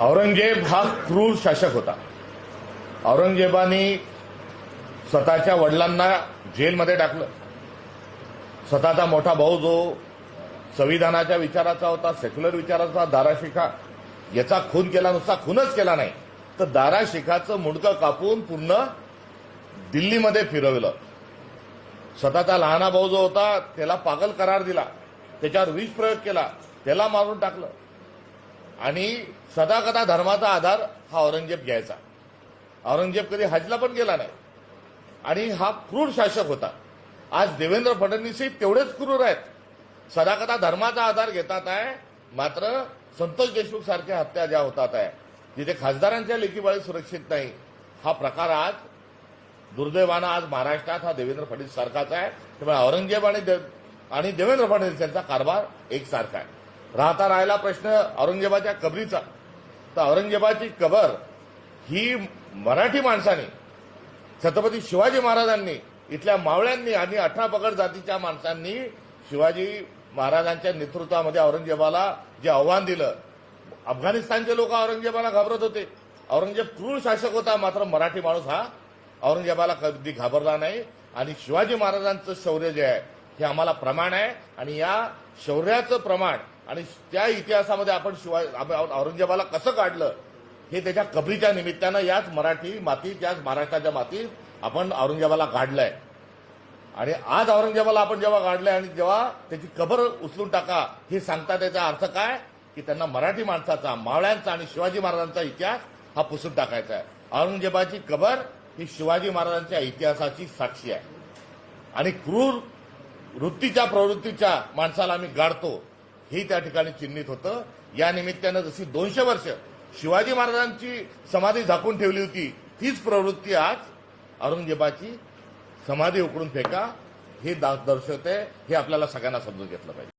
औरंगजेब हा क्रूर शासक होता. औरंगजेबाने स्वतःच्या वडिलांना जेलमध्ये टाकलं. स्वतःचा मोठा भाऊ जो संविधानाच्या विचाराचा होता सेक्युलर विचाराचा दाराशिखा याचा खून केला नुसता खूनच केला नाही. तर दाराशिखाचं मुंडकं कापून पूर्ण दिल्लीमध्ये फिरवलं. स्वतःचा लहाना भाऊ जो होता त्याला पागल करार दिला. त्याच्यावर विष प्रयोग केला. त्याला मारून टाकलं. आणि सदाकदा धर्माचा आधार हा औरंगजेब घ्यायचा. औरंगजेब कधी हजला पण गेला नाही. आणि हा क्रूर शासक होता. आज देवेंद्र फडणवीसही तेवढेच क्रूर आहेत. सदाकदा धर्माचा आधार घेतात आहे मात्र संतोष देशमुख सारख्या हत्या ज्या होतात आहे जिथे खासदारांच्या लेखीबाळी सुरक्षित नाही हा प्रकार आज दुर्दैवानं आज महाराष्ट्रात हा देवेंद्र फडणवीस सारखाच आहे. त्यामुळे औरंगजेब आणि आणि देवेंद्र फडणवीस यांचा कारभार एकसारखा आहे. राहता राहिला प्रश्न औरंगजेबाच्या कबरीचा. तर औरंगजेबाची कबर ही मराठी माणसाने छत्रपती शिवाजी महाराजांनी इथल्या मावळ्यांनी आणि अठरा पगड जातीच्या माणसांनी शिवाजी महाराजांच्या नेतृत्वामध्ये औरंगजेबाला जे आव्हान दिलं अफगाणिस्तानचे लोक औरंगजेबाला घाबरत होते. औरंगजेब क्रूर शासक होता मात्र मराठी माणूस हा औरंगजेबाला कधी घाबरला नाही. आणि शिवाजी महाराजांचं शौर्य जे आहे हे आम्हाला प्रमाण आहे. आणि या शौर्याचं प्रमाण आणि त्या इतिहासामध्ये आपण शिवाय आपण औरंगजेबाला कसं काढलं हे त्याच्या कबरीच्या निमित्तानं याच मराठी मातीत याच महाराष्ट्राच्या मातीत आपण औरंगजेबाला काढलंय. आणि आज औरंगजेबाला आपण जेव्हा काढलंय आणि जेव्हा त्याची कबर उचलून टाका हे सांगता त्याचा अर्थ काय? की त्यांना मराठी माणसाचा मावळ्यांचा आणि शिवाजी महाराजांचा इतिहास हा पुसून टाकायचा आहे. औरंगजेबाची कबर ही शिवाजी महाराजांच्या इतिहासाची साक्षी आहे. आणि क्रूर वृत्तीच्या प्रवृत्तीच्या माणसाला आम्ही गाडतो हे त्या ठिकाणी चिन्हित होतं. या निमित्तानं जशी दोनशे वर्ष शिवाजी महाराजांची समाधी झाकून ठेवली होती तीच प्रवृत्ती आज औरंगजेबाची समाधी उकडून फेका हे दा- दर्शवते हे आपल्याला सगळ्यांना समजून घेतलं पाहिजे.